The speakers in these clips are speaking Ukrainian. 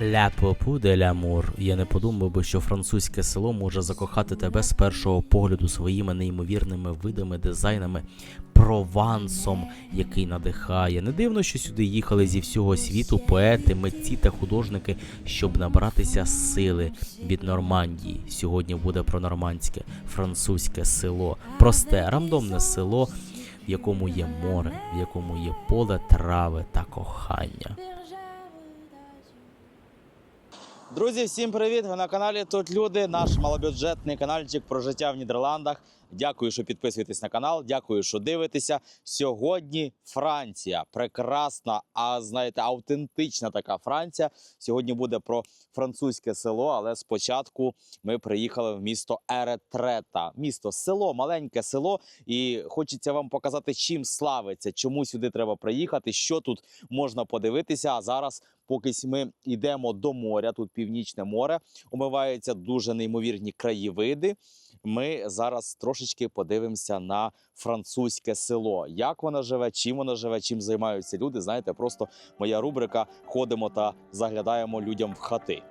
Ля попу де лямур. Я не подумав би, що французьке село може закохати тебе з першого погляду своїми неймовірними видами, дизайнами, провансом, який надихає. Не дивно, що сюди їхали зі всього світу поети, митці та художники, щоб набратися сили від Нормандії. Сьогодні буде про нормандське французьке село, просте, рандомне село, в якому є море, в якому є поле трави та кохання. Друзі, всім привіт! Ви на каналі Тут люди, наш малобюджетний каналчик про життя в Нідерландах. Дякую, що підписуєтесь на канал. Дякую, що дивитеся. Сьогодні Франція. Прекрасна, а знаєте, автентична така Франція. Сьогодні буде про французьке село, але спочатку ми приїхали в місто Еретрета. Місто, село, маленьке село. І хочеться вам показати, чим славиться, чому сюди треба приїхати, що тут можна подивитися. А зараз, поки ми йдемо до моря, тут північне море, омиваються дуже неймовірні краєвиди. Ми зараз трошечки подивимося на французьке село. Як воно живе, чим воно живе, чим займаються люди. Знаєте, просто моя рубрика ходимо та заглядаємо людям в хати.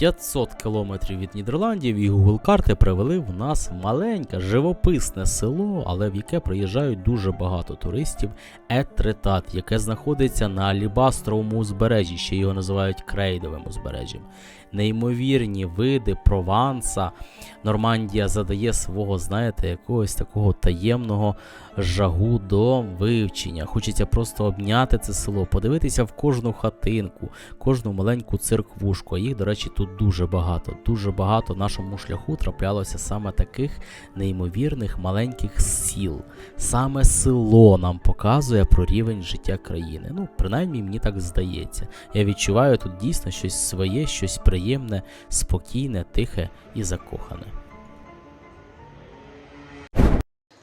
500 кілометрів від Нідерландів і Google карти привели в нас маленьке живописне село, але в яке приїжджають дуже багато туристів. Етретат, яке знаходиться на Алібастровому узбережжі, ще його називають крейдовим узбережжям. Неймовірні види Прованса. Нормандія задає свого, знаєте, якогось такого таємного жагу до вивчення. Хочеться просто обняти це село, подивитися в кожну хатинку, кожну маленьку церквушку. А їх, до речі, тут дуже багато. Дуже багато нашому шляху траплялося саме таких неймовірних маленьких сіл. Саме село нам показує про рівень життя країни. Ну, принаймні, мені так здається. Я відчуваю тут дійсно щось своє, щось приємне, спокійне, тихе і закохане.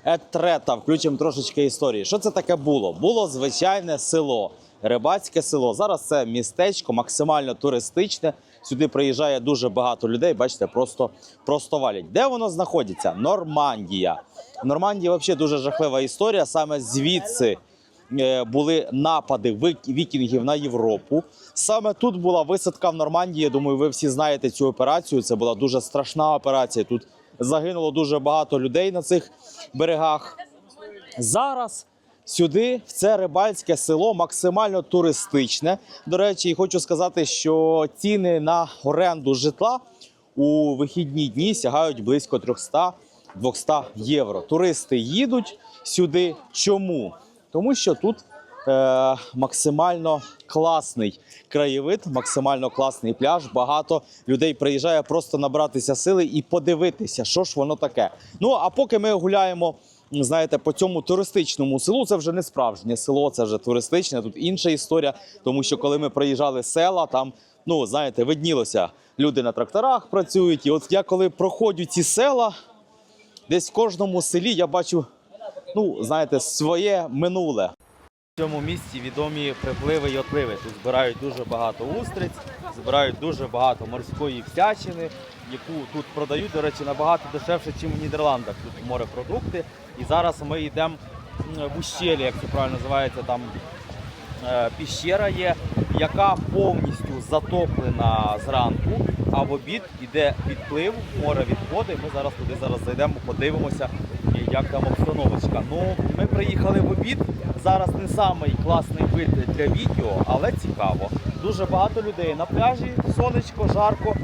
Етрета, включимо трошечки історії. Що це таке було? Було звичайне село, рибацьке село. Зараз це містечко, максимально туристичне. Сюди приїжджає дуже багато людей. Бачите, просто, просто валять. Де воно знаходиться? Нормандія. В Нормандії взагалі дуже жахлива історія. Саме звідси е, були напади вікінгів на Європу. Саме тут була висадка в Нормандії. Я думаю, ви всі знаєте цю операцію. Це була дуже страшна операція. Тут загинуло дуже багато людей на цих берегах. Зараз сюди, в це рибальське село, максимально туристичне. До речі, хочу сказати, що ціни на оренду житла у вихідні дні сягають близько 300-200 євро. Туристи їдуть сюди. Чому? Тому що тут е, максимально класний краєвид, максимально класний пляж. Багато людей приїжджає просто набратися сили і подивитися, що ж воно таке. Ну а поки ми гуляємо. Знаєте, по цьому туристичному селу це вже не справжнє село, це вже туристичне. Тут інша історія. Тому що коли ми проїжджали села, там ну знаєте, виднілося, люди на тракторах працюють. І от я коли проходжу ці села, десь в кожному селі я бачу, ну знаєте, своє минуле. В цьому місці відомі припливи й отливи. Тут збирають дуже багато устриць, збирають дуже багато морської всячини, яку тут продають, до речі, набагато дешевше, ніж в Нідерландах. Тут морепродукти. І зараз ми йдемо в ущелі, як це правильно називається, там е, піщера є, яка повністю затоплена зранку, а в обід іде відплив, море відходить. Ми зараз туди зараз зайдемо, подивимося, як там обстановочка. Ну, ми приїхали в обід. Зараз не самий класний вид для відео, але цікаво. Дуже багато людей на пляжі, сонечко, жарко.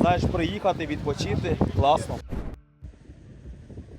Знаєш, приїхати, відпочити, класно.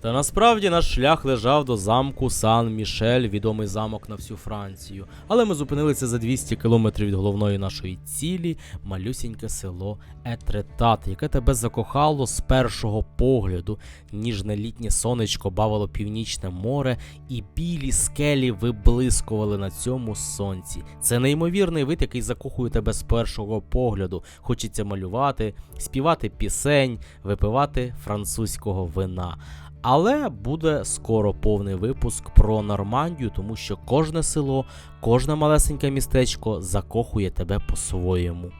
Та насправді наш шлях лежав до замку Сан-Мішель, відомий замок на всю Францію. Але ми зупинилися за 200 кілометрів від головної нашої цілі, малюсіньке село Етретат, яке тебе закохало з першого погляду. Ніжне літнє сонечко бавило північне море, і білі скелі виблискували на цьому сонці. Це неймовірний вид, який закохує тебе з першого погляду. Хочеться малювати, співати пісень, випивати французького вина. Але буде скоро повний випуск про Нормандію, тому що кожне село, кожне малесеньке містечко закохує тебе по-своєму.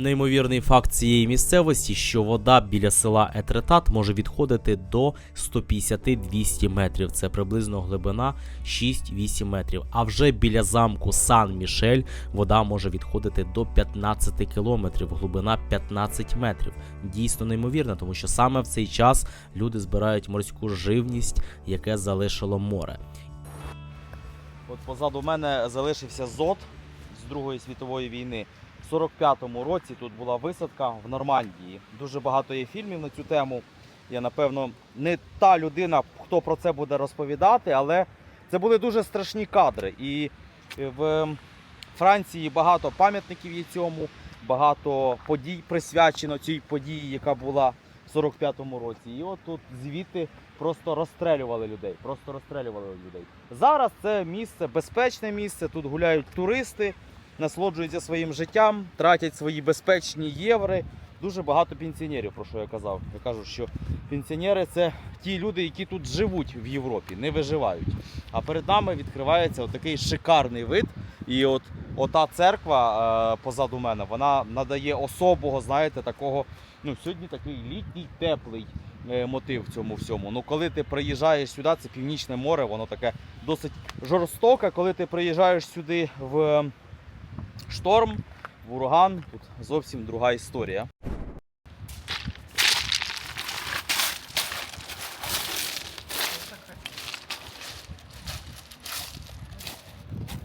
Неймовірний факт цієї місцевості, що вода біля села Етретат може відходити до 150-200 метрів. Це приблизно глибина 6-8 метрів. А вже біля замку Сан-Мішель вода може відходити до 15 кілометрів, глибина 15 метрів. Дійсно неймовірно, тому що саме в цей час люди збирають морську живність, яке залишило море. От позаду мене залишився зод з Другої світової війни. В 45-му році тут була висадка в Нормандії. Дуже багато є фільмів на цю тему. Я, напевно, не та людина, хто про це буде розповідати, але це були дуже страшні кадри. І в Франції багато пам'ятників є цьому, багато подій присвячено цій події, яка була в 45-му році. І от тут звідти просто розстрелювали людей. Просто розстрелювали людей. Зараз це місце, безпечне місце. Тут гуляють туристи, насолоджуються своїм життям, тратять свої безпечні єври. Дуже багато пенсіонерів, про що я казав. Я кажу, що пенсіонери це ті люди, які тут живуть в Європі, не виживають. А перед нами відкривається такий шикарний вид. І от ота церква е, позаду мене, вона надає особого, знаєте, такого. Ну, сьогодні такий літній теплий е, мотив в цьому всьому. Ну, коли ти приїжджаєш сюди, це північне море, воно таке досить жорстоке. Коли ти приїжджаєш сюди в шторм, в ураган, тут зовсім друга історія.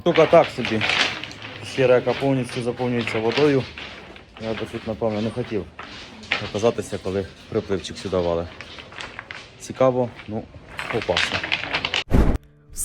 Тільки так собі. Щира, яка повністю заповнюється водою. Я би тут, напевно, не хотів оказатися, коли припливчик сюди вали. Цікаво, ну, опасно.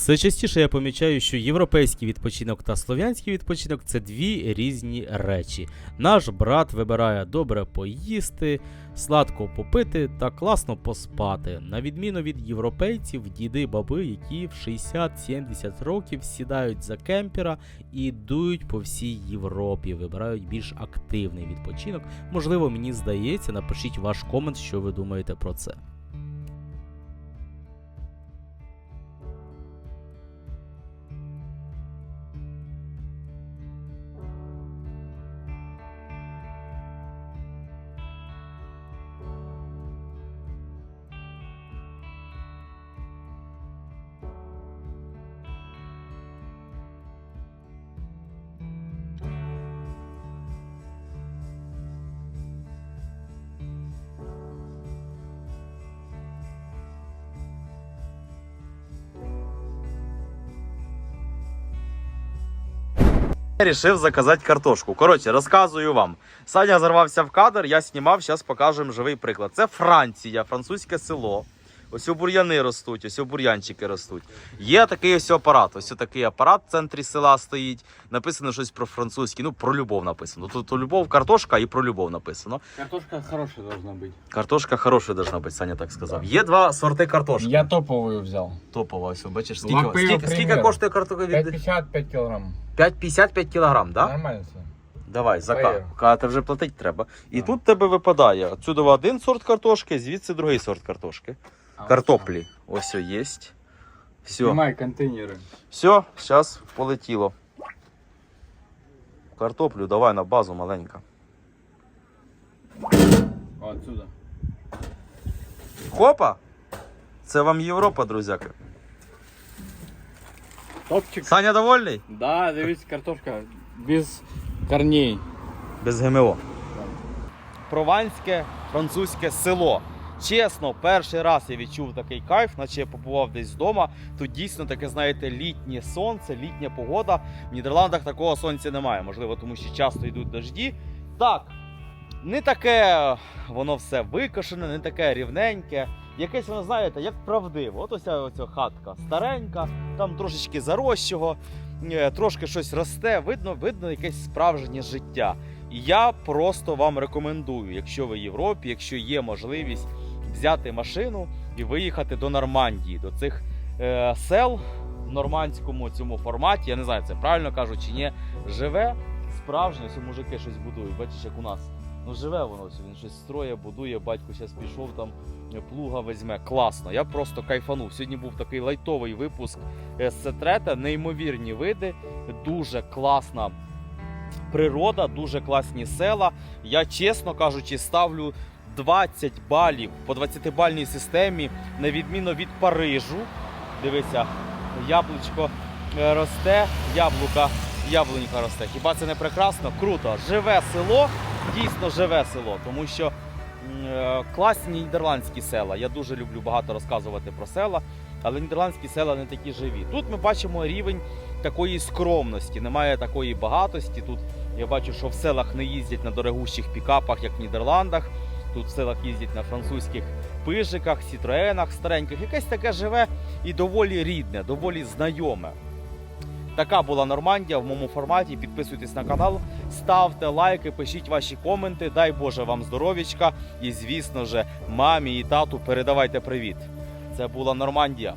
Все частіше я помічаю, що європейський відпочинок та слов'янський відпочинок це дві різні речі. Наш брат вибирає добре поїсти, сладко попити та класно поспати. На відміну від європейців, діди баби, які в 60-70 років сідають за кемпера і дують по всій Європі, вибирають більш активний відпочинок. Можливо, мені здається, напишіть ваш комент, що ви думаєте про це. Рішив заказати картошку. Коротше, розказую вам. Саня зарвався в кадр, я знімав, зараз покажемо живий приклад. Це Франція, французьке село. Ось у бур'яни ростуть, ось у бур'янчики ростуть. Є такий ось апарат. Ось такий апарат в центрі села стоїть. Написано щось про французький, ну про любов написано. Тут любов, картошка і про любов написано. Картошка хорошая должна быть. Картошка хороша должна бути, Саня так сказав. Є два сорти картошки. Я топовую взял. Топова, ось бачиш, скільки, скільки, скільки коштує картошка? 5,50 5 килограмм. 5,55 кілограм, так? Да? Нормально все. Давай. Поїхали. Ката вже платить треба. І Так. тут тебе випадає. Отсюди один сорт картошки, звідси другий сорт картошки. Картоплі. Ось є. Все. Снимай контейнеры. Все, зараз полетіло. Картоплю давай на базу маленька. Отсюда. Хопа! Це вам Європа, друзяки. Топчик. Саня довольний? Да, дивись, картошка без корней. Без ГМО. Прованське французьке село. Чесно, перший раз я відчув такий кайф, наче я побував десь вдома. Тут дійсно таке, знаєте, літнє сонце, літня погода. В Нідерландах такого сонця немає. Можливо, тому що часто йдуть дожді. Так, не таке воно все викошене, не таке рівненьке. Якесь воно, знаєте, як правдиво. От ось оця хатка старенька, там трошечки зарощого, е, трошки щось росте, видно, видно якесь справжнє життя. І я просто вам рекомендую, якщо ви в Європі, якщо є можливість взяти машину і виїхати до Нормандії, до цих е, сел в нормандському цьому форматі. Я не знаю, це правильно кажу чи ні. Живе справжнє, ось мужики щось будують. Бачиш, як у нас. Ну живе воно, він щось строє, будує, батько зараз пішов там, плуга візьме. Класно. Я просто кайфанув. Сьогодні був такий лайтовий випуск е, з Сетрета, неймовірні види, дуже класна природа, дуже класні села. Я, чесно кажучи, ставлю 20 балів по 20-бальній системі, на відміну від Парижу. Дивися, яблучко е, росте, яблука, яблунька росте. Хіба це не прекрасно? Круто. Живе село, дійсно живе село, тому що е, класні нідерландські села. Я дуже люблю багато розказувати про села, але нідерландські села не такі живі. Тут ми бачимо рівень такої скромності, немає такої багатості. Тут я бачу, що в селах не їздять на дорогущих пікапах, як в Нідерландах. Тут в селах їздять на французьких пижиках, сітроенах стареньких. Якесь таке живе і доволі рідне, доволі знайоме. Така була Нормандія в моєму форматі. Підписуйтесь на канал, ставте лайки, пишіть ваші коменти. Дай Боже вам здоров'ячка. І, звісно ж, мамі і тату передавайте привіт. Це була Нормандія.